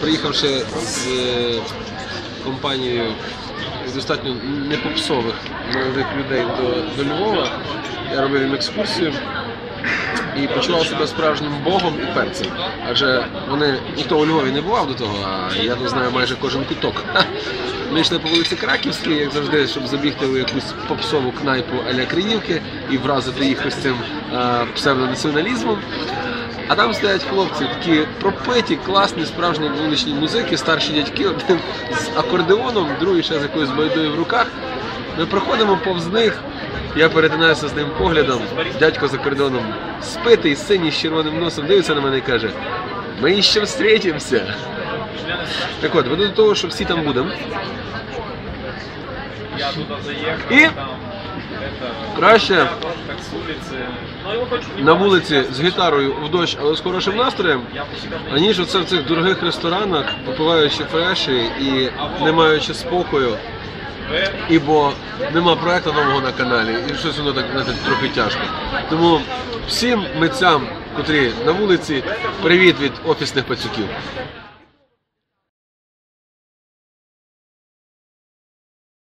Приїхавши з е, компанією з достатньо непопсових молодих людей до, до Львова, я робив їм екскурсію і почував себе справжнім богом і перцем. Адже вони ніхто у Львові не бував до того, а я тут знаю майже кожен куток. Ми йшли по вулиці Краківській, як завжди, щоб забігти у якусь попсову кнайпу аля Криївки і вразити їх ось цим е, псевдонаціоналізмом. А там стоять хлопці, такі пропиті, класні, справжні вуличні музики, старші дядьки, один з акордеоном, другий ще з якоюсь байдою в руках. Ми проходимо повз них. Я перетинаюся з ним поглядом. Дядько з акордеоном спитий, синій з червоним носом, дивиться на мене і каже: Ми ще зустрітимося. Так от, веду до того, що всі там будемо. Я туда заехал, И? там Краще не на вулиці з гітарою в дощ, але з хорошим настроєм, аніж оце в цих дорогих ресторанах, попиваючи фреші і не маючи спокою. В, І бо нема проекту нового на каналі, і щось воно так знаєте, трохи тяжко. Тому всім митцям, котрі на вулиці, привіт від офісних пацюків.